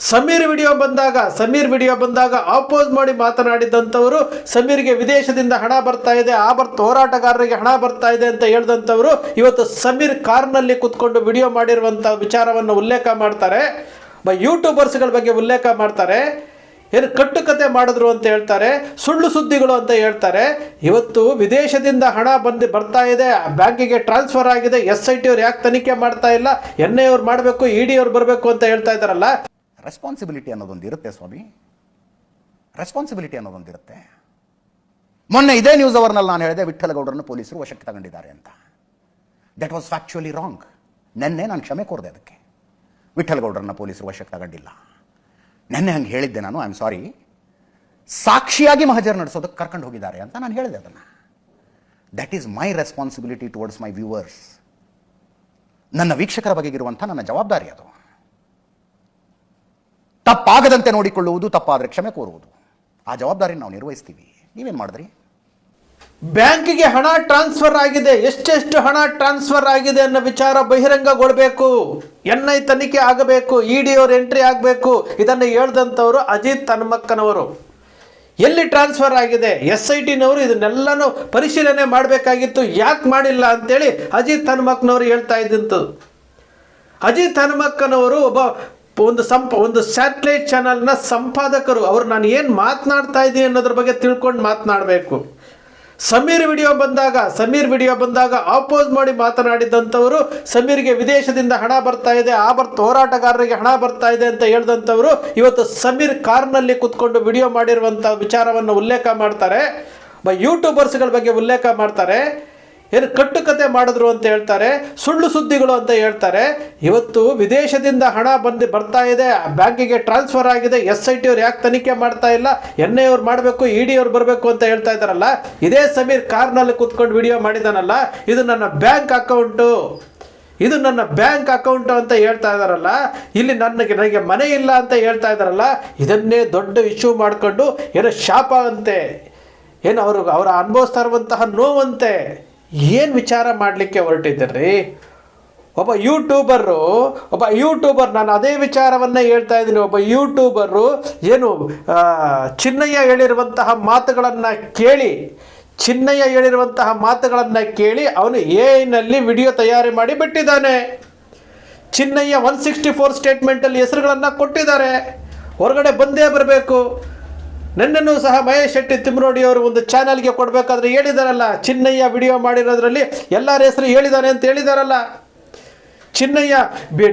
Sameer video ಬಂದಾಗ, Sameer video ಬಂದಾಗ ಆಪೋಸ್ ಮಾಡಿ ಮಾತನಾಡಿದಂಥವರು, ಸಮೀರ್ಗೆ ವಿದೇಶದಿಂದ ಹಣ ಬರ್ತಾ ಇದೆ, ಆ ಬರ್ತ ಹೋರಾಟಗಾರರಿಗೆ ಹಣ ಬರ್ತಾ ಇದೆ ಅಂತ ಹೇಳಿದಂಥವರು ಇವತ್ತು ಸಮೀರ್ ಕಾರ್ನಲ್ಲಿ ಕುತ್ಕೊಂಡು ವಿಡಿಯೋ ಮಾಡಿರುವಂಥ ವಿಚಾರವನ್ನು ಉಲ್ಲೇಖ ಮಾಡ್ತಾರೆ. ಬ, ಯೂಟ್ಯೂಬರ್ಸ್ಗಳ ಬಗ್ಗೆ ಉಲ್ಲೇಖ ಮಾಡ್ತಾರೆ. ಏನು ಕಟ್ಟುಕತೆ ಮಾಡಿದ್ರು ಅಂತ ಹೇಳ್ತಾರೆ, ಸುಳ್ಳು ಸುದ್ದಿಗಳು ಅಂತ ಹೇಳ್ತಾರೆ. ಇವತ್ತು ವಿದೇಶದಿಂದ ಹಣ ಬಂದು ಬರ್ತಾ ಇದೆ, ಬ್ಯಾಂಕಿಗೆ ಟ್ರಾನ್ಸ್ಫರ್ ಆಗಿದೆ, ಎಸ್ ಐ ಟಿ ಅವ್ರು ಯಾಕೆ ತನಿಖೆ ಮಾಡ್ತಾ ಇಲ್ಲ, ಎನ್ ಐ ಅವ್ರು ಮಾಡಬೇಕು, ಇ ಡಿ ಅವ್ರು ಬರಬೇಕು ಅಂತ ಹೇಳ್ತಾ ಇದ್ದಾರಲ್ಲ. ರೆಸ್ಪಾನ್ಸಿಬಿಲಿಟಿ ಅನ್ನೋದೊಂದು ಇರುತ್ತೆ ಸ್ವಾಮಿ. ರೆಸ್ಪಾನ್ಸಿಬಿಲಿಟಿ ಅನ್ನೋದೊಂದಿರುತ್ತೆ. ಮೊನ್ನೆ ಇದೇ ನ್ಯೂಸ್ ಅವರ್ನಲ್ಲಿ ನಾನು ಹೇಳಿದೆ ವಿಠಲಗೌಡರನ್ನು ಪೊಲೀಸರು ವಶಕ್ಕೆ ತಗೊಂಡಿದ್ದಾರೆ ಅಂತ. ದಟ್ ವಾಸ್ ಫ್ಯಾಕ್ಚುಲಿ ರಾಂಗ್ ನೆನ್ನೆ ನಾನು ಕ್ಷಮೆ ಕೋರಿದೆ ಅದಕ್ಕೆ. ವಿಠಲಗೌಡರನ್ನ ಪೊಲೀಸರು ವಶಕ್ಕೆ ತಗೊಂಡಿಲ್ಲ. ನೆನ್ನೆ ಹಂಗೆ ಹೇಳಿದ್ದೆ ನಾನು ಐ ಆಮ್ ಸಾರಿ ಸಾಕ್ಷಿಯಾಗಿ ಮಹಜರ್ ನಡೆಸೋದಕ್ಕೆ ಕರ್ಕೊಂಡು ಹೋಗಿದ್ದಾರೆ ಅಂತ ನಾನು ಹೇಳಿದೆ ಅದನ್ನು. That is my responsibility towards my viewers ನನ್ನ ವೀಕ್ಷಕರ ಬಗೆಗಿರುವಂಥ ನನ್ನ ಜವಾಬ್ದಾರಿ ಅದು. ತಪ್ಪಾಗದಂತೆ ನೋಡಿಕೊಳ್ಳುವುದು ತಪ್ಪಾದರೆ ಕ್ಷಮೆ ಕೋರುವುದು. ಆ ಜವಾಬ್ದಾರಿ ನಾವು ನಿರ್ವಹಿಸ್ತೀವಿ. ನೀವೇನು ಮಾಡಿದ್ರಿ? ಬ್ಯಾಂಕಿಗೆ ಹಣ ಟ್ರಾನ್ಸ್ಫರ್ ಆಗಿದೆ. ಎಷ್ಟೆಷ್ಟು ಹಣ ಟ್ರಾನ್ಸ್ಫರ್ ಆಗಿದೆ ಅನ್ನೋ ವಿಚಾರ ಬಹಿರಂಗಗೊಳ್ಬೇಕು. ಎನ್ ಐ ತನಿಖೆ ಆಗಬೇಕು ಇ ಡಿ ಅವ್ರ ಎಂಟ್ರಿ ಆಗಬೇಕು. ಇದನ್ನು ಹೇಳ್ದಂಥವ್ರು ಅಜಿತ್ ಹನುಮಕ್ಕನವರು. ಎಲ್ಲಿ ಟ್ರಾನ್ಸ್ಫರ್ ಆಗಿದೆ? ಎಸ್ ಐ ಟಿನವರು ಇದನ್ನೆಲ್ಲನೂ ಪರಿಶೀಲನೆ ಮಾಡಬೇಕಾಗಿತ್ತು. ಯಾಕೆ ಮಾಡಿಲ್ಲ ಅಂತೇಳಿ ಅಜಿತ್ ಹನುಮಕ್ಕನವರು ಹೇಳ್ತಾ ಇದ್ದಂಥದ್ದು. ಅಜಿತ್ ಹನುಮಕ್ಕನವರು ಒಬ್ಬ ಒಂದು ಸಂಪ, ಒಂದು ಸ್ಯಾಟಲೈಟ್ ಚಾನಲ್ನ ಸಂಪಾದಕರು, ಅವರು ನಾನು ಏನು ಮಾತನಾಡ್ತಾ ಇದ್ದೀನಿ ಅನ್ನೋದ್ರ ಬಗ್ಗೆ ತಿಳ್ಕೊಂಡು ಮಾತನಾಡಬೇಕು. ಸಮೀರ್ ವಿಡಿಯೋ ಬಂದಾಗ, ಸಮೀರ್ ವಿಡಿಯೋ ಬಂದಾಗ ಆಪೋಸ್ ಮಾಡಿ ಮಾತನಾಡಿದಂಥವರು, ಸಮೀರ್ಗೆ ವಿದೇಶದಿಂದ ಹಣ ಬರ್ತಾ ಇದೆ, ಆ ಬರ್ತ ಹೋರಾಟಗಾರರಿಗೆ ಹಣ ಬರ್ತಾ ಇದೆ ಅಂತ ಹೇಳಿದಂಥವರು, ಇವತ್ತು ಸಮೀರ್ ಕಾರ್ನಲ್ಲಿ ಕುತ್ಕೊಂಡು ವಿಡಿಯೋ ಮಾಡಿರುವಂಥ ವಿಚಾರವನ್ನು ಉಲ್ಲೇಖ ಮಾಡ್ತಾರೆ. ಬ ಯೂಟ್ಯೂಬರ್ಸ್ಗಳ ಬಗ್ಗೆ ಉಲ್ಲೇಖ ಮಾಡ್ತಾರೆ. ಏನು ಕಟ್ಟುಕತೆ ಮಾಡಿದ್ರು ಅಂತ ಹೇಳ್ತಾರೆ, ಸುಳ್ಳು ಸುದ್ದಿಗಳು ಅಂತ ಹೇಳ್ತಾರೆ. ಇವತ್ತು ವಿದೇಶದಿಂದ ಹಣ ಬಂದು ಬರ್ತಾ ಇದೆ, ಬ್ಯಾಂಕಿಗೆ ಟ್ರಾನ್ಸ್ಫರ್ ಆಗಿದೆ, ಎಸ್ ಐ ಟಿ ಅವ್ರು ಯಾಕೆ ತನಿಖೆ ಮಾಡ್ತಾ ಇಲ್ಲ, ಎನ್ ಐ ಅವ್ರು ಮಾಡಬೇಕು, ಇ ಡಿ ಅವ್ರು ಬರಬೇಕು ಅಂತ ಹೇಳ್ತಾ ಇದ್ದಾರಲ್ಲ, ಇದೇ ಸಮೀರ್ ಕಾರ್ನಲ್ಲಿ ಕುತ್ಕೊಂಡು ವಿಡಿಯೋ ಮಾಡಿದಾನಲ್ಲ, ಇದು ನನ್ನ ಬ್ಯಾಂಕ್ ಅಕೌಂಟು. ಇದು ನನ್ನ ಬ್ಯಾಂಕ್ ಅಕೌಂಟು ಅಂತ ಹೇಳ್ತಾ ಇದ್ದಾರಲ್ಲ, ಇಲ್ಲಿ ನನಗೆ ನನಗೆ ಮನೆ ಇಲ್ಲ ಅಂತ ಹೇಳ್ತಾ ಇದ್ದಾರಲ್ಲ, ಇದನ್ನೇ ದೊಡ್ಡ ಇಶ್ಯೂ ಮಾಡಿಕೊಂಡು ಏನೋ ಶಾಪ ಅಂತೆ, ಏನು ಅವರು ಅವರ ಅನುಭವಿಸ್ತಾ ಇರುವಂತಹ ನೋವಂತೆ. ಏನು ವಿಚಾರ ಮಾಡಲಿಕ್ಕೆ ಹೊರಟಿದ್ದೀರಿ? ಒಬ್ಬ ಯೂಟ್ಯೂಬರು ಒಬ್ಬ ಯೂಟ್ಯೂಬರ್ ನಾನು ಅದೇ ವಿಚಾರವನ್ನೇ ಹೇಳ್ತಾ ಇದ್ದೀನಿ. ಒಬ್ಬ ಯೂಟ್ಯೂಬರು ಏನು ಚಿನ್ನಯ್ಯ ಹೇಳಿರುವಂತಹ ಮಾತುಗಳನ್ನು ಕೇಳಿ, ಚಿನ್ನಯ್ಯ ಹೇಳಿರುವಂತಹ ಮಾತುಗಳನ್ನು ಕೇಳಿ ಅವನು ಎ ಐನಲ್ಲಿ ವಿಡಿಯೋ ತಯಾರಿ ಮಾಡಿ ಬಿಟ್ಟಿದ್ದಾನೆ. ಚಿನ್ನಯ್ಯ ಒನ್ ಸಿಕ್ಸ್ಟಿ ಫೋರ್ ಸ್ಟೇಟ್ಮೆಂಟಲ್ಲಿ ಹೆಸರುಗಳನ್ನು ಕೊಟ್ಟಿದ್ದಾರೆ. ಹೊರಗಡೆ ಬಂದೇ ಬರಬೇಕು. ನನ್ನನ್ನು ಸಹ ಮಹೇಶ್ ಶೆಟ್ಟಿ ತಿಮ್ರೋಡಿ ಅವರು ಒಂದು ಚಾನಲ್ಗೆ ಕೊಡಬೇಕಾದ್ರೆ ಹೇಳಿದಾರಲ್ಲ. ಚಿನ್ನಯ್ಯ ವಿಡಿಯೋ ಮಾಡಿರೋದ್ರಲ್ಲಿ ಎಲ್ಲರ ಹೆಸರು ಹೇಳಿದ್ದಾರೆ ಅಂತ ಹೇಳಿದಾರಲ್ಲ. ಚಿನ್ನಯ್ಯ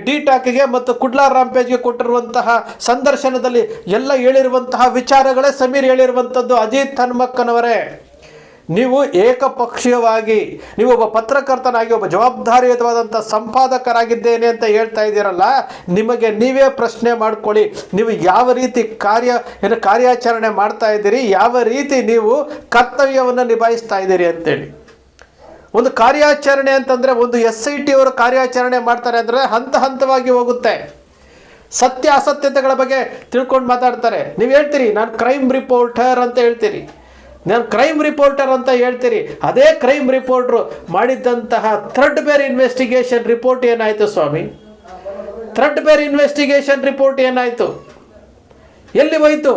ಡಿ ಟಾಕ್ಗೆ ಮತ್ತು ಕುಡ್ಲಾರ್ ರಾಂಪೇಜ್ಗೆ ಕೊಟ್ಟಿರುವಂತಹ ಸಂದರ್ಶನದಲ್ಲಿ ಎಲ್ಲ ಹೇಳಿರುವಂತಹ ವಿಚಾರಗಳೇ ಸಮೀರ್ ಹೇಳಿರುವಂಥದ್ದು ಅಜಿತ್ ಹನುಮಕ್ಕನವರೇ. ನೀವು ಏಕಪಕ್ಷೀಯವಾಗಿ, ನೀವು ಒಬ್ಬ ಪತ್ರಕರ್ತನಾಗಿ, ಒಬ್ಬ ಜವಾಬ್ದಾರಿಯುತವಾದಂಥ ಸಂಪಾದಕರಾಗಿದ್ದೇನೆ ಅಂತ ಹೇಳ್ತಾ ಇದ್ದೀರಲ್ಲ, ನಿಮಗೆ ನೀವೇ ಪ್ರಶ್ನೆ ಮಾಡ್ಕೊಳ್ಳಿ, ನೀವು ಯಾವ ರೀತಿ ಕಾರ್ಯ, ಏನು ಕಾರ್ಯಾಚರಣೆ ಮಾಡ್ತಾ ಇದ್ದೀರಿ, ಯಾವ ರೀತಿ ನೀವು ಕರ್ತವ್ಯವನ್ನು ನಿಭಾಯಿಸ್ತಾ ಇದ್ದೀರಿ ಅಂತೇಳಿ. ಒಂದು ಕಾರ್ಯಾಚರಣೆ ಅಂತಂದರೆ, ಒಂದು ಎಸ್ ಐ ಟಿ ಅವರು ಕಾರ್ಯಾಚರಣೆ ಮಾಡ್ತಾರೆ ಅಂದರೆ ಹಂತ ಹಂತವಾಗಿ ಹೋಗುತ್ತೆ. ಸತ್ಯ ಅಸತ್ಯತೆಗಳ ಬಗ್ಗೆ ತಿಳ್ಕೊಂಡು ಮಾತಾಡ್ತಾರೆ. ನೀವು ಹೇಳ್ತೀರಿ, ನಾನು ಕ್ರೈಮ್ ರಿಪೋರ್ಟರ್ ಅಂತ ಹೇಳ್ತೀರಿ. ನಾನು ಕ್ರೈಮ್ ರಿಪೋರ್ಟರ್ ಅಂತ ಹೇಳ್ತೀರಿ. ಅದೇ ಕ್ರೈಮ್ ರಿಪೋರ್ಟ್ರು ಮಾಡಿದ್ದಂತಹ ಥರ್ಡ್ ಬೇರ್ ಇನ್ವೆಸ್ಟಿಗೇಷನ್ ರಿಪೋರ್ಟ್ ಏನಾಯಿತು ಸ್ವಾಮಿ? ಥರ್ಡ್ ಬೇರ್ ಇನ್ವೆಸ್ಟಿಗೇಷನ್ ರಿಪೋರ್ಟ್ ಏನಾಯಿತು? ಎಲ್ಲಿ ಹೋಯಿತು?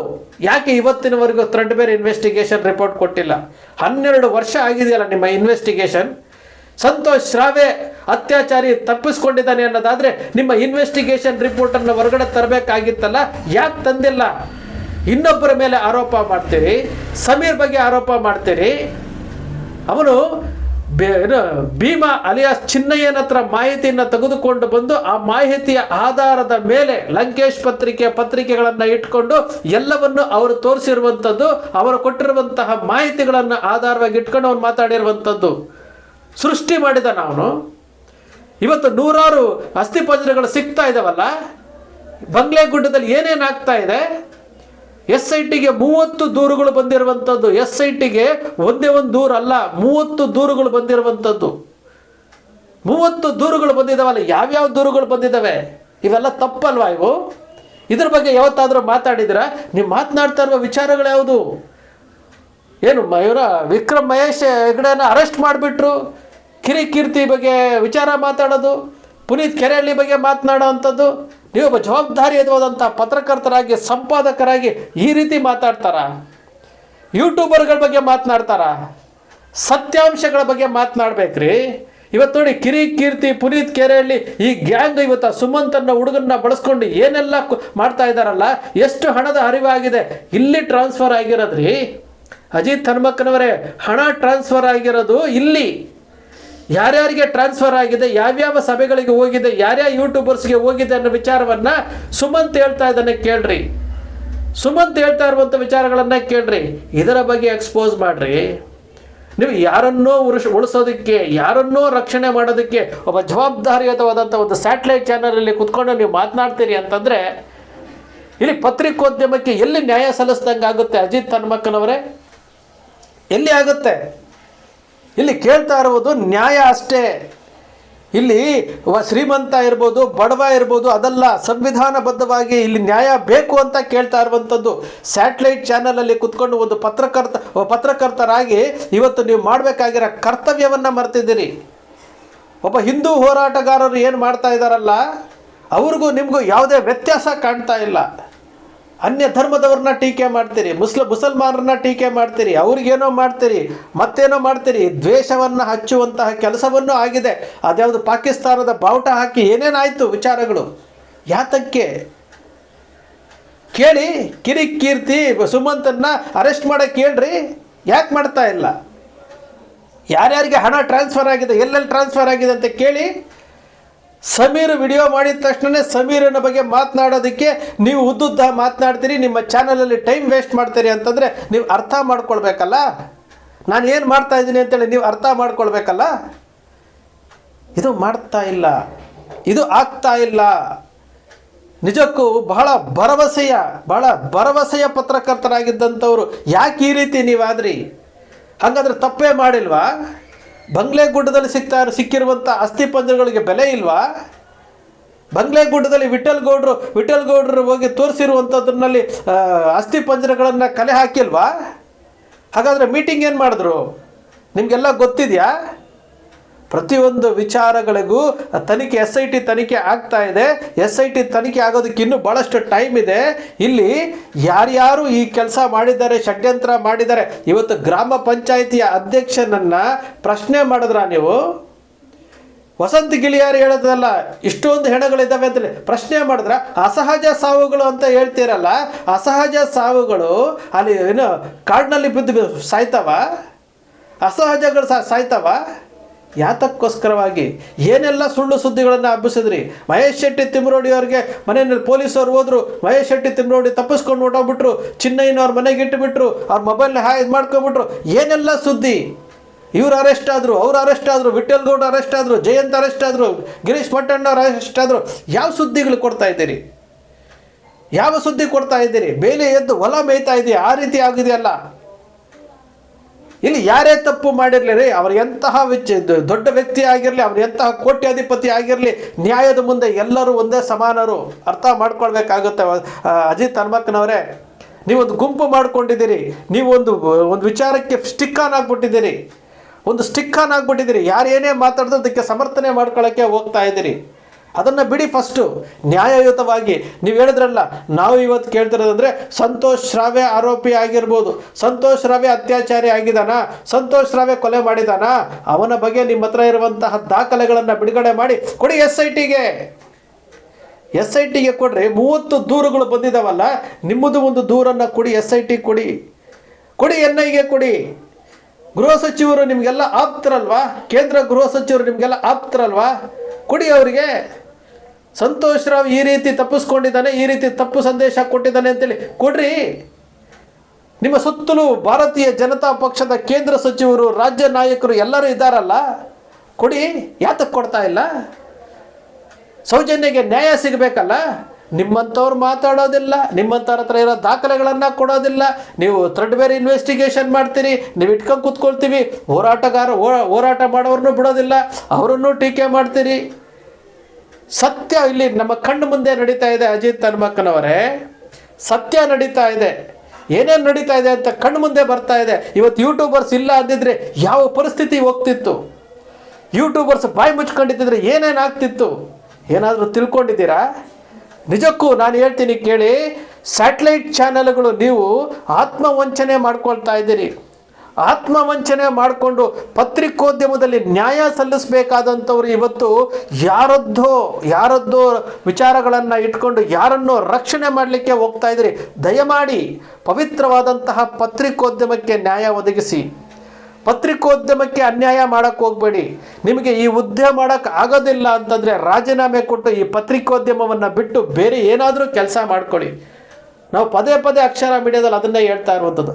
ಯಾಕೆ ಇವತ್ತಿನವರೆಗೂ ಥ್ರೆಡ್ ಬೇರ್ ಇನ್ವೆಸ್ಟಿಗೇಷನ್ ರಿಪೋರ್ಟ್ ಕೊಟ್ಟಿಲ್ಲ? ಹನ್ನೆರಡು ವರ್ಷ ಆಗಿದೆಯಲ್ಲ ನಿಮ್ಮ ಇನ್ವೆಸ್ಟಿಗೇಷನ್ ಸಂತೋಷ್ ಶ್ರಾವೆ ಅತ್ಯಾಚಾರಿ ತಪ್ಪಿಸ್ಕೊಂಡಿದ್ದಾನೆ ಅನ್ನೋದಾದರೆ ನಿಮ್ಮ ಇನ್ವೆಸ್ಟಿಗೇಷನ್ ರಿಪೋರ್ಟನ್ನು ಹೊರಗಡೆ ತರಬೇಕಾಗಿತ್ತಲ್ಲ? ಯಾಕೆ ತಂದಿಲ್ಲ? ಇನ್ನೊಬ್ಬರ ಮೇಲೆ ಆರೋಪ ಮಾಡ್ತೀರಿ, ಸಮೀರ್ ಬಗ್ಗೆ ಆರೋಪ ಮಾಡ್ತೀರಿ. ಅವನು ಏನು, ಭೀಮಾ ಅಲಿಯಾಸ್ ಚಿನ್ನಯ್ಯನ ಹತ್ರ ಮಾಹಿತಿಯನ್ನು ತೆಗೆದುಕೊಂಡು ಬಂದು ಆ ಮಾಹಿತಿಯ ಆಧಾರದ ಮೇಲೆ ಲಂಕೇಶ್ ಪತ್ರಿಕೆ ಪತ್ರಿಕೆಗಳನ್ನು ಇಟ್ಕೊಂಡು ಎಲ್ಲವನ್ನು ಅವರು ತೋರಿಸಿರುವಂಥದ್ದು ಅವರು ಕೊಟ್ಟಿರುವಂತಹ ಮಾಹಿತಿಗಳನ್ನು ಆಧಾರವಾಗಿ ಇಟ್ಕೊಂಡು ಅವನು ಮಾತಾಡಿರುವಂಥದ್ದು ಸೃಷ್ಟಿ ಮಾಡಿದ ನಾನು ಇವತ್ತು ನೂರಾರು ಅಸ್ಥಿಪಂಜರಗಳು ಸಿಗ್ತಾ ಇದಾವಲ್ಲ, ಬಂಗ್ಲೆಗುಡ್ಡದಲ್ಲಿ ಏನೇನು ಏನೇನಾಗ್ತಾ ಇದೆ? ಎಸ್ ಐ ಟಿಗೆ ಮೂವತ್ತು ದೂರುಗಳು ಬಂದಿರುವಂಥದ್ದು ಎಸ್ ಐ ಟಿಗೆ ಒಂದೇ ಒಂದು ದೂರ ಅಲ್ಲ, ಮೂವತ್ತು ದೂರುಗಳು ಬಂದಿರುವಂಥದ್ದು ಮೂವತ್ತು ದೂರುಗಳು ಬಂದಿದ್ದಾವಲ್ಲ, ಯಾವ್ಯಾವ ದೂರುಗಳು ಬಂದಿದ್ದಾವೆ? ಇವೆಲ್ಲ ತಪ್ಪಲ್ವಾ ಇವು? ಇದ್ರ ಬಗ್ಗೆ ಯಾವತ್ತಾದರೂ ಮಾತಾಡಿದ್ರ? ನೀವು ಮಾತನಾಡ್ತಾ ಇರುವ ವಿಚಾರಗಳು ಯಾವುದು? ಏನು ಮಯೂರ ವಿಕ್ರಮ್ ಮಹೇಶ್ ಹೆಗಡೆನ ಅರೆಸ್ಟ್ ಮಾಡಿಬಿಟ್ರು? ಕಿರಿಕೀರ್ತಿ ಬಗ್ಗೆ ವಿಚಾರ ಮಾತಾಡೋದು? ಪುನೀತ್ ಕೆರೆಹಳ್ಳಿ ಬಗ್ಗೆ ಮಾತನಾಡೋ ಅಂಥದ್ದು? ನೀವೊಬ್ಬ ಜವಾಬ್ದಾರಿಯುತವಾದಂಥ ಪತ್ರಕರ್ತರಾಗಿ, ಸಂಪಾದಕರಾಗಿ ಈ ರೀತಿ ಮಾತಾಡ್ತಾರ? ಯೂಟ್ಯೂಬರ್ಗಳ ಬಗ್ಗೆ ಮಾತನಾಡ್ತಾರ? ಸತ್ಯಾಂಶಗಳ ಬಗ್ಗೆ ಮಾತನಾಡ್ಬೇಕ್ರಿ? ಇವತ್ತು ನೋಡಿ ಕಿರಿ, ಕೀರ್ತಿ, ಪುನೀತ್ ಕೆರೆಯಲ್ಲಿ ಈ ಗ್ಯಾಂಗ್ ಇವತ್ತು ಸುಮಂತನ್ನ, ಹುಡುಗನ್ನ ಬಳಸ್ಕೊಂಡು ಏನೆಲ್ಲ ಮಾಡ್ತಾ ಇದ್ದಾರಲ್ಲ ಎಷ್ಟು ಹಣದ ಹರಿವಾಗಿದೆ, ಇಲ್ಲಿ ಟ್ರಾನ್ಸ್ಫರ್ ಆಗಿರೋದ್ರಿ? ಅಜಿತ್ ಹನುಮಕ್ಕನವರೇ, ಹಣ ಟ್ರಾನ್ಸ್ಫರ್ ಆಗಿರೋದು ಇಲ್ಲಿ. ಯಾರ್ಯಾರಿಗೆ ಟ್ರಾನ್ಸ್ಫರ್ ಆಗಿದೆ, ಯಾವ್ಯಾವ ಸಭೆಗಳಿಗೆ ಹೋಗಿದೆ ಯಾರ್ಯಾವ ಯೂಟ್ಯೂಬರ್ಸ್ಗೆ ಹೋಗಿದೆ ಅನ್ನೋ ವಿಚಾರವನ್ನ ಸುಮಂತ್ ಹೇಳ್ತಾ ಇದ್ದಾನೆ, ಕೇಳ್ರಿ. ಸುಮಂತ್ ಹೇಳ್ತಾ ಇರುವಂಥ ವಿಚಾರಗಳನ್ನ ಕೇಳ್ರಿ. ಇದರ ಬಗ್ಗೆ ಎಕ್ಸ್ಪೋಸ್ ಮಾಡ್ರಿ. ನೀವು ಯಾರನ್ನೋ ಉರುಷ್, ಉಳಿಸೋದಕ್ಕೆ, ಯಾರನ್ನೋ ರಕ್ಷಣೆ ಮಾಡೋದಕ್ಕೆ ಒಬ್ಬ ಜವಾಬ್ದಾರಿಯುತವಾದಂಥ ಒಂದು ಸ್ಯಾಟಲೈಟ್ ಚಾನಲಲ್ಲಿ ಕುತ್ಕೊಂಡು ನೀವು ಮಾತನಾಡ್ತೀರಿ ಅಂತಂದರೆ, ಇಲ್ಲಿ ಪತ್ರಿಕೋದ್ಯಮಕ್ಕೆ ಎಲ್ಲಿ ನ್ಯಾಯ ಸಲ್ಲಿಸ್ದಂಗೆ ಆಗುತ್ತೆ ಅಜಿತ್ ಹನುಮಕ್ಕನವರೇ ಎಲ್ಲಿ ಆಗುತ್ತೆ? ಇಲ್ಲಿ ಕೇಳ್ತಾ ಇರುವುದು ನ್ಯಾಯ ಅಷ್ಟೇ. ಇಲ್ಲಿ ಶ್ರೀಮಂತ ಇರ್ಬೋದು, ಬಡವ ಇರ್ಬೋದು, ಅದೆಲ್ಲ ಸಂವಿಧಾನಬದ್ಧವಾಗಿ ಇಲ್ಲಿ ನ್ಯಾಯ ಬೇಕು ಅಂತ ಕೇಳ್ತಾ ಇರುವಂಥದ್ದು. ಸ್ಯಾಟಲೈಟ್ ಚಾನಲಲ್ಲಿ ಕುತ್ಕೊಂಡು ಒಂದು ಪತ್ರಕರ್ತ ಪತ್ರಕರ್ತರಾಗಿ ಇವತ್ತು ನೀವು ಮಾಡಬೇಕಾಗಿರೋ ಕರ್ತವ್ಯವನ್ನು ಮರ್ತಿದ್ದೀರಿ. ಒಬ್ಬ ಹಿಂದೂ ಹೋರಾಟಗಾರರು ಏನು ಮಾಡ್ತಾ ಇದ್ದಾರಲ್ಲ, ಅವ್ರಿಗೂ ನಿಮಗೂ ಯಾವುದೇ ವ್ಯತ್ಯಾಸ ಕಾಣ್ತಾ ಇಲ್ಲ. ಅನ್ಯ ಧರ್ಮದವ್ರನ್ನ ಟೀಕೆ ಮಾಡ್ತೀರಿ, ಮುಸ್ಲ, ಮುಸಲ್ಮಾನರನ್ನ ಟೀಕೆ ಮಾಡ್ತೀರಿ, ಅವ್ರಿಗೇನೋ ಮಾಡ್ತೀರಿ, ಮತ್ತೇನೋ ಮಾಡ್ತೀರಿ, ದ್ವೇಷವನ್ನು ಹಚ್ಚುವಂತಹ ಕೆಲಸವನ್ನು ಆಗಿದೆ. ಅದ್ಯಾವುದು ಪಾಕಿಸ್ತಾನದ ಬಾವುಟ ಹಾಕಿ ಏನೇನಾಯಿತು ವಿಚಾರಗಳು? ಯಾತಕ್ಕೆ? ಕೇಳಿ, ಕಿರಿ ಕೀರ್ತಿ ಸುಮಂತನ್ನ ಅರೆಸ್ಟ್ ಮಾಡೋ ಹೇಳ್ರಿ, ಯಾಕೆ ಮಾಡ್ತಾ ಇಲ್ಲ? ಯಾರ್ಯಾರಿಗೆ ಹಣ ಟ್ರಾನ್ಸ್ಫರ್ ಆಗಿದೆ, ಎಲ್ಲೆಲ್ಲಿ ಟ್ರಾನ್ಸ್ಫರ್ ಆಗಿದೆ ಅಂತ ಕೇಳಿ ಸಮೀರ್ ವಿಡಿಯೋ ಮಾಡಿದ ತಕ್ಷಣ ಸಮೀರನ ಬಗ್ಗೆ ಮಾತನಾಡೋದಕ್ಕೆ ನೀವು ಉದ್ದುದ್ದ ಮಾತನಾಡ್ತೀರಿ, ನಿಮ್ಮ ಚಾನಲಲ್ಲಿ ಟೈಮ್ ವೇಸ್ಟ್ ಮಾಡ್ತೀರಿ ಅಂತಂದರೆ ನೀವು ಅರ್ಥ ಮಾಡ್ಕೊಳ್ಬೇಕಲ್ಲ? ನಾನು ಏನು ಮಾಡ್ತಾ ಇದ್ದೀನಿ ಅಂತೇಳಿ ನೀವು ಅರ್ಥ ಮಾಡ್ಕೊಳ್ಬೇಕಲ್ಲ? ಇದು ಮಾಡ್ತಾ ಇಲ್ಲ. ಇದು ಆಗ್ತಾ ಇಲ್ಲ. ನಿಜಕ್ಕೂ ಬಹಳ ಭರವಸೆಯ ಬಹಳ ಭರವಸೆಯ ಪತ್ರಕರ್ತರಾಗಿದ್ದಂಥವ್ರು ಯಾಕೆ ಈ ರೀತಿ ನೀವಾದ್ರಿ? ಹಾಗಾದ್ರೆ ತಪ್ಪೇ ಮಾಡಿಲ್ವಾ? ಬಂಗ್ಲೆಗುಡ್ಡದಲ್ಲಿ ಸಿಗ್ತಾ ಸಿಕ್ಕಿರುವಂಥ ಅಸ್ಥಿಪಂಜರಗಳಿಗೆ ಬೆಲೆ ಇಲ್ವಾ? ಬಂಗ್ಲೆಗುಡ್ಡದಲ್ಲಿ ವಿಠಲ್ ಗೌಡ್ರು ವಿಠಲ್ ಗೌಡ್ರು ಹೋಗಿ ತೋರಿಸಿರುವಂಥದ್ರಲ್ಲಿ ಅಸ್ಥಿಪಂಜರಗಳನ್ನು ಕಲೆ ಹಾಕಿಲ್ವಾ? ಹಾಗಾದರೆ ಮೀಟಿಂಗ್ ಏನು ಮಾಡಿದ್ರು? ನಿಮಗೆಲ್ಲ ಗೊತ್ತಿದೆಯಾ? ಪ್ರತಿಯೊಂದು ವಿಚಾರಗಳಿಗೂ ತನಿಖೆ ಎಸ್ ಐ ಟಿ ತನಿಖೆ ಆಗ್ತಾ ಇದೆ. ಎಸ್ ಐ ಟಿ ತನಿಖೆ ಆಗೋದಕ್ಕೆ ಇನ್ನೂ ಭಾಳಷ್ಟು ಟೈಮ್ ಇದೆ. ಇಲ್ಲಿ ಯಾರ್ಯಾರು ಈ ಕೆಲಸ ಮಾಡಿದ್ದಾರೆ, ಷಡ್ಯಂತ್ರ ಮಾಡಿದ್ದಾರೆ, ಇವತ್ತು ಗ್ರಾಮ ಪಂಚಾಯಿತಿಯ ಅಧ್ಯಕ್ಷನನ್ನ ಪ್ರಶ್ನೆ ಮಾಡಿದ್ರ ನೀವು? ವಸಂತ ಗಿಳಿಯಾರು ಹೇಳೋದಲ್ಲ, ಇಷ್ಟೊಂದು ಹೆಣಗಳಿದ್ದಾವೆ ಅಂತೇಳಿ ಪ್ರಶ್ನೆ ಮಾಡಿದ್ರ? ಅಸಹಜ ಸಾವುಗಳು ಅಂತ ಹೇಳ್ತೀರಲ್ಲ, ಅಸಹಜ ಸಾವುಗಳು ಅಲ್ಲಿ ಏನು ಕಾಡಿನಲ್ಲಿ ಬಿದ್ದು ಸಾಯ್ತವ? ಅಸಹಜಗಳು ಸಾಯ್ತಾವ? ಯಾತಕ್ಕೋಸ್ಕರವಾಗಿ ಏನೆಲ್ಲ ಸುಳ್ಳು ಸುದ್ದಿಗಳನ್ನು ಹಬ್ಬಿಸಿದ್ರಿ? ಮಹೇಶ್ ಶೆಟ್ಟಿ ತಿಮ್ರೋಡಿ ಅವ್ರಿಗೆ ಮನೆಯಲ್ಲಿ ಪೊಲೀಸವ್ರು ಹೋದ್ರು, ಮಹೇಶ್ ಶೆಟ್ಟಿ ತಿಮ್ರೋಡಿ ತಪ್ಪಿಸ್ಕೊಂಡು ಹೊಟ್ಟೋಗ್ಬಿಟ್ರು ಚಿನ್ನಯ್ಯನವ್ರ ಮನೆಗೆ ಇಟ್ಟುಬಿಟ್ರು ಅವ್ರ ಮೊಬೈಲ್ನ ಹ್ಯಾ ಇದು ಮಾಡ್ಕೊಬಿಟ್ರು, ಏನೆಲ್ಲ ಸುದ್ದಿ? ಇವ್ರು ಅರೆಸ್ಟ್ ಆದರು, ಅವ್ರು ಅರೆಸ್ಟ್ ಆದರು ವಿಠಲ್ ಗೌಡ ಅರೆಸ್ಟ್ ಆದರು, ಜಯಂತ್ ಅರೆಸ್ಟ್ ಆದರು, ಗಿರೀಶ್ ಮಟ್ಟಣ್ಣವ್ರು ಅರೆಸ್ಟ್ ಆದರು, ಯಾವ ಸುದ್ದಿಗಳು ಕೊಡ್ತಾ ಇದ್ದೀರಿ? ಯಾವ ಸುದ್ದಿ ಕೊಡ್ತಾ ಇದ್ದೀರಿ? ಬೇಲೆ ಎದ್ದು ಹೊಲ ಮೇಯ್ತಾ ಇದೆಯಾ? ಆ ರೀತಿ ಆಗಿದೆಯಲ್ಲ ಇಲ್ಲಿ ಯಾರೇ ತಪ್ಪು ಮಾಡಿರಲಿ ರೀ, ಅವ್ರ ಎಂತಹ ದೊಡ್ಡ ವ್ಯಕ್ತಿ ಆಗಿರಲಿ, ಅವ್ರ ಎಂತಹ ಕೋಟ್ಯಾಧಿಪತಿ ಆಗಿರಲಿ, ನ್ಯಾಯದ ಮುಂದೆ ಎಲ್ಲರೂ ಒಂದೇ ಸಮಾನರು, ಅರ್ಥ ಮಾಡ್ಕೊಳ್ಬೇಕಾಗುತ್ತೆ. ಅಜಿತ್ ಹನುಮಕ್ಕನವರೇ ನೀವೊಂದು ಗುಂಪು ಮಾಡ್ಕೊಂಡಿದ್ದೀರಿ, ನೀವೊಂದು ಒಂದು ವಿಚಾರಕ್ಕೆ ಸ್ಟಿಕ್ ಆನ್ ಆಗ್ಬಿಟ್ಟಿದ್ದೀರಿ. ಒಂದು ಸ್ಟಿಕ್ ಆನ್ ಆಗ್ಬಿಟ್ಟಿದ್ದೀರಿ. ಯಾರು ಏನೇ ಮಾತಾಡಿದ್ರು ಅದಕ್ಕೆ ಸಮರ್ಥನೆ ಮಾಡ್ಕೊಳ್ಳೋಕ್ಕೆ ಹೋಗ್ತಾ ಇದ್ದೀರಿ. ಅದನ್ನು ಬಿಡಿ ಫಸ್ಟು ನ್ಯಾಯಯುತವಾಗಿ ನೀವು ಹೇಳಿದ್ರಲ್ಲ, ನಾವು ಇವತ್ತು ಕೇಳ್ತಿರೋದಂದ್ರೆ ಸಂತೋಷ್ ರಾವೆ ಆರೋಪಿ ಆಗಿರ್ಬೋದು. ಸಂತೋಷ್ ರಾವೆ ಅತ್ಯಾಚಾರಿ ಆಗಿದಾನ ಸಂತೋಷ್ ರಾವೆ ಕೊಲೆ ಮಾಡಿದಾನ ಅವನ ಬಗ್ಗೆ ನಿಮ್ಮ ಹತ್ರ ಇರುವಂತಹ ದಾಖಲೆಗಳನ್ನು ಬಿಡುಗಡೆ ಮಾಡಿ ಕೊಡಿ ಎಸ್ ಐ ಟಿಗೆ ಎಸ್ ಐ ಟಿಗೆ ಕೊಡ್ರಿ. ಮೂವತ್ತು ದೂರುಗಳು ಬಂದಿದಾವಲ್ಲ, ನಿಮ್ಮದು ಒಂದು ದೂರನ್ನು ಕೊಡಿ, ಎಸ್ ಐ ಟಿ ಕೊಡಿ. ಕೊಡಿ ಎನ್ ಐಗೆ ಕೊಡಿ. ಗೃಹ ಸಚಿವರು ನಿಮಗೆಲ್ಲ ಆಪ್ತರಲ್ವಾ? ಕೇಂದ್ರ ಗೃಹ ಸಚಿವರು ನಿಮಗೆಲ್ಲ ಆಪ್ತರಲ್ವಾ? ಕೊಡಿ ಅವರಿಗೆ. ಸಂತೋಷ್ ರಾವ್ ಈ ರೀತಿ ತಪ್ಪಿಸ್ಕೊಂಡಿದ್ದಾನೆ, ಈ ರೀತಿ ತಪ್ಪು ಸಂದೇಶ ಕೊಟ್ಟಿದ್ದಾನೆ ಅಂತೇಳಿ ಕೊಡ್ರಿ. ನಿಮ್ಮ ಸುತ್ತಲೂ ಭಾರತೀಯ ಜನತಾ ಪಕ್ಷದ ಕೇಂದ್ರ ಸಚಿವರು, ರಾಜ್ಯ ನಾಯಕರು ಎಲ್ಲರೂ ಇದ್ದಾರಲ್ಲ? ಕೊಡಿ ಯಾತಕ್ಕೆ ಕೊಡ್ತಾ ಇಲ್ಲ? ಸೌಜನ್ಯಗೆ ನ್ಯಾಯ ಸಿಗಬೇಕಲ್ಲ? ನಿಮ್ಮಂಥವ್ರು ಮಾತಾಡೋದಿಲ್ಲ, ನಿಮ್ಮಂಥವ್ರ ಹತ್ರ ಇರೋ ದಾಖಲೆಗಳನ್ನು ಕೊಡೋದಿಲ್ಲ. ನೀವು ಥ್ರೆಡ್ ಬೇರೆ ಇನ್ವೆಸ್ಟಿಗೇಷನ್ ಮಾಡ್ತೀರಿ, ನೀವು ಇಟ್ಕೊಂಡು ಕೂತ್ಕೊಳ್ತೀವಿ. ಹೋರಾಟಗಾರ ಹೋರಾಟ ಮಾಡೋರನ್ನು ಬಿಡೋದಿಲ್ಲ, ಅವರನ್ನು ಟೀಕೆ ಮಾಡ್ತೀರಿ. ಸತ್ಯ ಇಲ್ಲಿ ನಮ್ಮ ಕಣ್ಣು ಮುಂದೆ ನಡೀತಾ ಇದೆ ಅಜಿತ್ ಹನುಮಕ್ಕನವರೇ. ಸತ್ಯ ನಡೀತಾ ಇದೆ. ಏನೇನು ನಡೀತಾ ಇದೆ ಅಂತ ಕಣ್ಣು ಮುಂದೆ ಬರ್ತಾ ಇದೆ. ಇವತ್ತು ಯೂಟ್ಯೂಬರ್ಸ್ ಇಲ್ಲ ಅಂದಿದ್ರೆ ಯಾವ ಪರಿಸ್ಥಿತಿ ಹೋಗ್ತಿತ್ತು? ಯೂಟ್ಯೂಬರ್ಸ್ ಬಾಯಿ ಮುಚ್ಕೊಂಡಿದ್ದಿದ್ರೆ ಏನೇನಾಗ್ತಿತ್ತು ಏನಾದರೂ ತಿಳ್ಕೊಂಡಿದ್ದೀರಾ? ನಿಜಕ್ಕೂ ನಾನು ಹೇಳ್ತೀನಿ ಕೇಳಿ ಸ್ಯಾಟಲೈಟ್ ಚಾನೆಲ್ಗಳು ನೀವು ಆತ್ಮವಂಚನೆ ಮಾಡ್ಕೊಳ್ತಾ ಇದ್ದೀರಿ. ಆತ್ಮವಂಚನೆ ಮಾಡಿಕೊಂಡು ಪತ್ರಿಕೋದ್ಯಮದಲ್ಲಿ ನ್ಯಾಯ ಸಲ್ಲಿಸಬೇಕಾದಂಥವ್ರು ಇವತ್ತು ಯಾರದ್ದೋ ಯಾರದ್ದೋ ವಿಚಾರಗಳನ್ನು ಇಟ್ಕೊಂಡು ಯಾರನ್ನೋ ರಕ್ಷಣೆ ಮಾಡಲಿಕ್ಕೆ ಹೋಗ್ತಾ ಇದ್ರಿ. ದಯಮಾಡಿ ಪವಿತ್ರವಾದಂತಹ ಪತ್ರಿಕೋದ್ಯಮಕ್ಕೆ ನ್ಯಾಯ ಒದಗಿಸಿ. ಪತ್ರಿಕೋದ್ಯಮಕ್ಕೆ ಅನ್ಯಾಯ ಮಾಡಕ್ಕೆ ಹೋಗಬೇಡಿ. ನಿಮಗೆ ಈ ಹುದ್ದೆ ಮಾಡಕ್ಕೆ ಆಗೋದಿಲ್ಲ ಅಂತಂದರೆ ರಾಜೀನಾಮೆ ಕೊಟ್ಟು ಈ ಪತ್ರಿಕೋದ್ಯಮವನ್ನು ಬಿಟ್ಟು ಬೇರೆ ಏನಾದರೂ ಕೆಲಸ ಮಾಡ್ಕೊಳ್ಳಿ. ನಾವು ಪದೇ ಪದೇ ಅಕ್ಷರ ಮೀಡಿಯಾದಲ್ಲಿ ಅದನ್ನೇ ಹೇಳ್ತಾ ಇರುವಂಥದ್ದು.